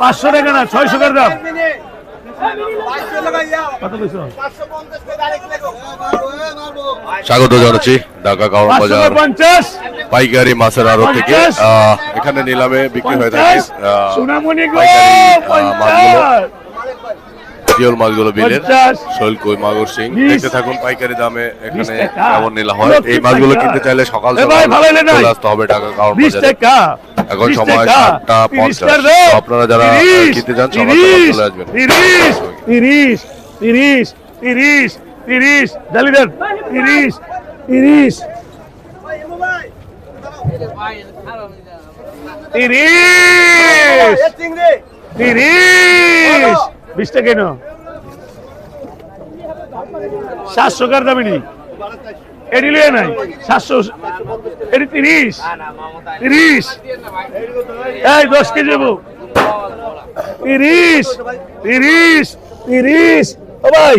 পাঁচশো টাকা না ছয়শো টাকা দাম স্বাগত জানাচ্ছি ঢাকা কাওয়া বাজার পাইকারি মাছের আড়ত থেকে। এখানে নিলামে বিক্রি হয়ে থাকে। মাছগুলো। কই সিং দেখতে থাকুন পাইকারি দামে। এখানে কেমন নিলাম হয়। এই মাছগুলো কিনতে চাইলে সকাল সকাল চলে আসতে হবে ঢাকা এখন সময় সাতটা পঞ্চাশ। আপনারা যারা, কিনতে চান, সকাল চলে আসবেন। তিরিশ তিরিশ তিরিশ তিরিশ তিরিশ দেন। তিরিশ তিরিশ তিরিশ তিরিশ। বিশ কেন সাতশো কার দামি এডিলে নাই সাতশো এটি তিরিশ তিরিশ এই দশ কেজি যাব তিরিশ তিরিশ তিরিশ ও ভাই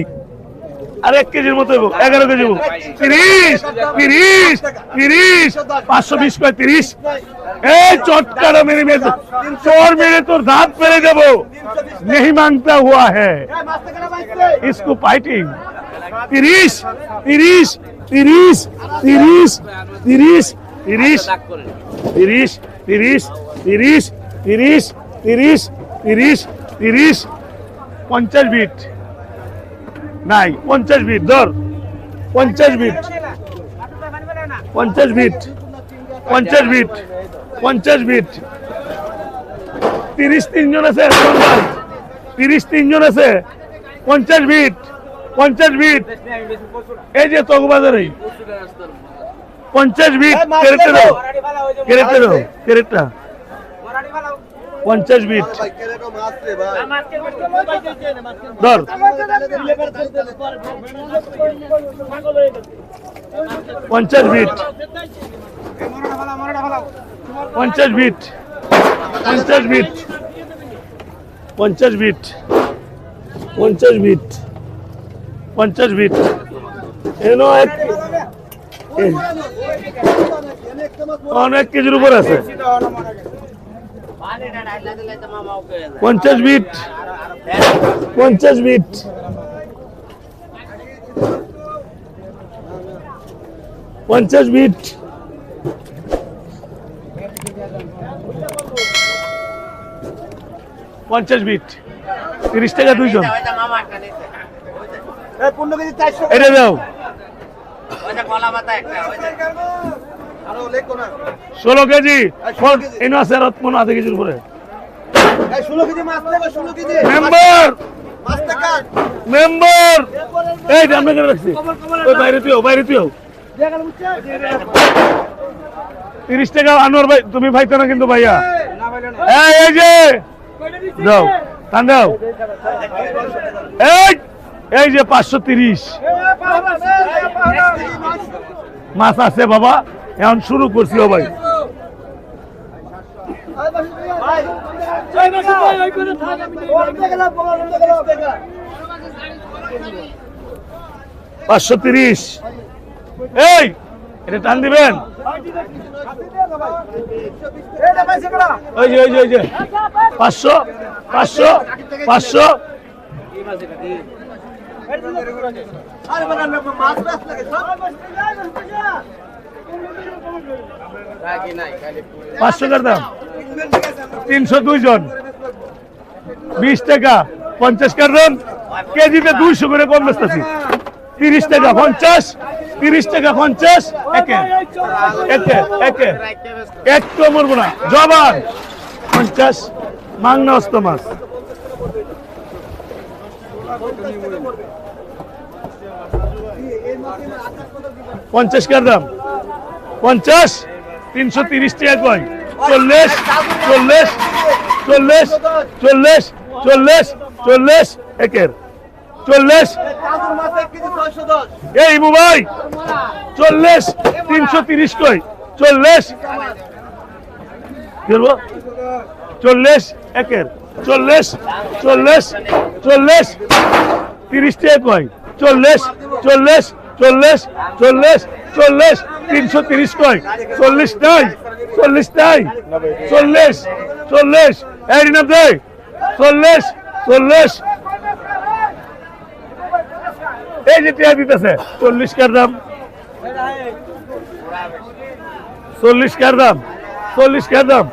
আর এক কেজির মতো হইব এগারো কেজি হব। তিরিশ তিরিশ তিরিশ পাঁচশো বিশ কয় তিরিশ। এই চটকাটা মেরে মেরে চোর মেরে তোর দাঁত মেরে দেবো। নেহি মাংতা হুয়া হ্যাঁ ইসকো পাইটিং তিরিশ তিরিশ তিরিশ তিরিশ তিরিশ তিরিশ তিরিশ তিরিশ তিরিশ তিরিশ তিরিশ তিরিশ তিরিশ পঞ্চাশ বিট নাই পঞ্চাশ বিট ধর পঞ্চাশ বিট পঞ্চাশ বিট পঞ্চাশ বিট পঞ্চাশ বিট তিরিশ তিনজন আছে তিরিশ তিনজন আছে পঞ্চাশ বিট পঞ্চাশ ফিট এই যে তগবাজারে পঞ্চাশ ফিট ক্যারেক্টার ক্যারেক্টার ক্যারেক্টার পঞ্চাশ ফিট ধর। পঞ্চাশ ফিট পঞ্চাশ ফিট পঞ্চাশ ফিট পঞ্চাশ ফিট পঞ্চাশ ফিট પંચસ વીટ એનો એક એક કેજીર ઉપર હશે પંચસ વીટ પંચસ વીટ পঞ্চাশ বিট পঞ্চাশ বিট তিরিশ টাকা দুইজন এটা দাও ষোলো কেজি এনো আছে আর মনে আধা কেজির উপরে মেম্বার মেম্বার এই যে আমরা এখানে রাখছি ওই বাইরে তুইও বাইরে তুইও তিরিশ টাকা আনোয়ার ভাই তুমি ভাইতো না কিন্তু ভাইয়া এই এই যে দাও দাও এই এই যে পাঁচশো তিরিশ। মাছ আছে বাবা, এখন শুরু করছি ও ভাই। পাঁচশো তিরিশ। এই, এটা টান দিবেন? ওই যে ওই যে ওই যে। পাঁচশো পাঁচশো পাঁচশো। পাঁচশো টাকার দাম। তিনশো দুই জন। বিশ টাকা, পঞ্চাশ কার্টন কেজিতে দুইশো করে কম বেচতেছি। তিরিশ টাকা, পঞ্চাশ। তিরিশ টাকা, পঞ্চাশ। একে একে একে। এক তো মরবো না। জবান পঞ্চাশ। মাংনা অস্ত মাছ। পঞ্চাশ কার দাম? পঞ্চাশ? তিনশো তিরিশ টাকা কয় চল্লিশ? চল্লিশ? চল্লিশ? চল্লিশ? চল্লিশ? চল্লিশ? একের। চল্লিশ? এই ভাই চল্লিশ? তিনশো তিরিশ কই? চল্লিশ? চল্লিশ? একের। চল্লিশ? চল্লিশ? চল্লিশ? তিরিশ টাকা কয় চল্লিশ চল্লিশ চল্লিশ চল্লিশ চল্লিশ, তিনশো তিরিশ কয়? চল্লিশ নাই চল্লিশ নাই, চল্লিশ চল্লিশ, এই রিনাব দে, চল্লিশ চল্লিশ। এই যে টিয়া দিতেছে, চল্লিশ কার দাম? চল্লিশ কার দাম? চল্লিশ কার দাম?